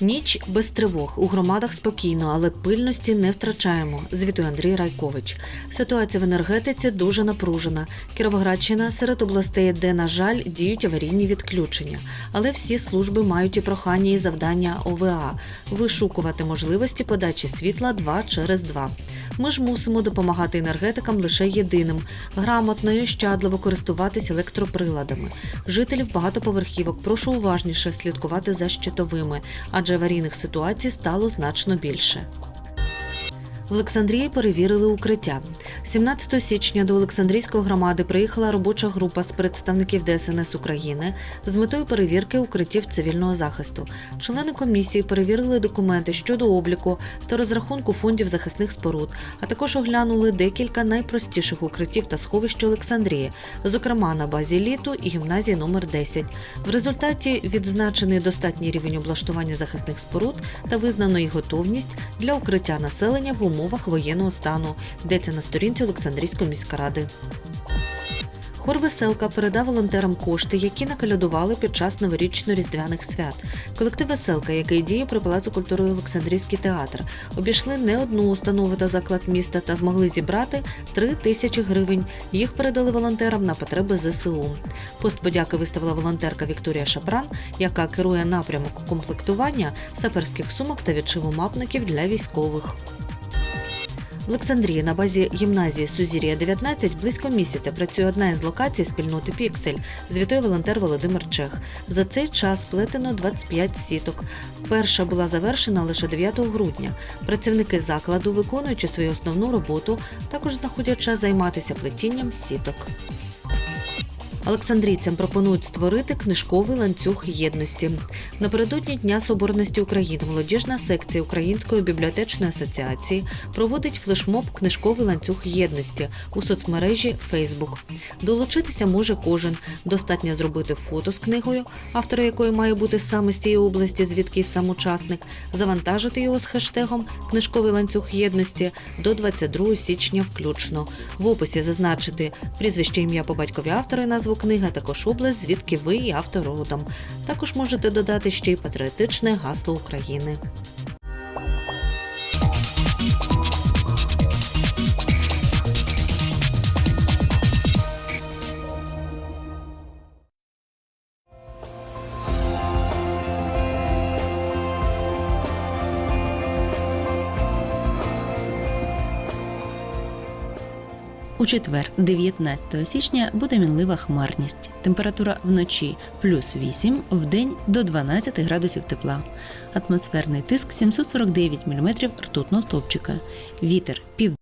Ніч без тривог у громадах спокійно, але пильності не втрачаємо. Звітує Андрій Райкович. Ситуація в енергетиці дуже напружена. Кіровоградщина серед областей, де, на жаль, діють аварійні відключення. Але всі служби мають і прохання і завдання ОВА вишукувати можливості подачі світла два через два. Ми ж мусимо допомагати енергетикам лише єдиним грамотно і щадливо користуватись електроприладами. Жителів багатоповерхівок прошу уважніше слідкувати за щитовими, адже аварійних ситуацій стало значно більше. В Олександрії перевірили укриття. 17 січня до Олександрійської громади приїхала робоча група з представників ДСНС України з метою перевірки укриттів цивільного захисту. Члени комісії перевірили документи щодо обліку та розрахунку фондів захисних споруд, а також оглянули декілька найпростіших укриттів та сховищ Олександрії, зокрема на базі літу і гімназії номер 10. В результаті відзначений достатній рівень облаштування захисних споруд та визнано їх готовність для укриття населення в умовах воєнного стану, йдеться на сторінці Олександрійської міськради. Хор Веселка передав волонтерам кошти, які накалядували під час новорічно-різдвяних свят. Колектив Веселка, який діє при Палацу культури Олександрійський театр, обійшли не одну установу та заклад міста та змогли зібрати 3 тисячі гривень. Їх передали волонтерам на потреби ЗСУ. Пост подяки виставила волонтерка Вікторія Шапран, яка керує напрямок комплектування саперських сумок та відшиву мапників для військових. В Олександрії на базі гімназії Сузір'я 19 близько місяця працює одна із локацій спільноти Піксель, звітує волонтер Володимир Чех. За цей час плетено 25 сіток. Перша була завершена лише 9 грудня. Працівники закладу, виконуючи свою основну роботу, також знаходять час займатися плетінням сіток. Олександрійцям пропонують створити книжковий ланцюг єдності. Напередодні Дня Соборності України молодіжна секція Української бібліотечної асоціації проводить флешмоб Книжковий ланцюг єдності у соцмережі Facebook. Долучитися може кожен. Достатньо зробити фото з книгою, автор якої має бути саме з тієї області, звідки сам учасник, завантажити його з хештегом Книжковий ланцюг єдності до 22 січня включно. В описі зазначити прізвище ім'я по батькові автора і назву книги, а також область, звідки ви і автор родом. Також можете додати ще й патріотичне гасло України. У четвер, 19 січня, буде мінлива хмарність. Температура вночі плюс 8, в день до 12 градусів тепла. Атмосферний тиск 749 мм ртутного стовпчика. Вітер пів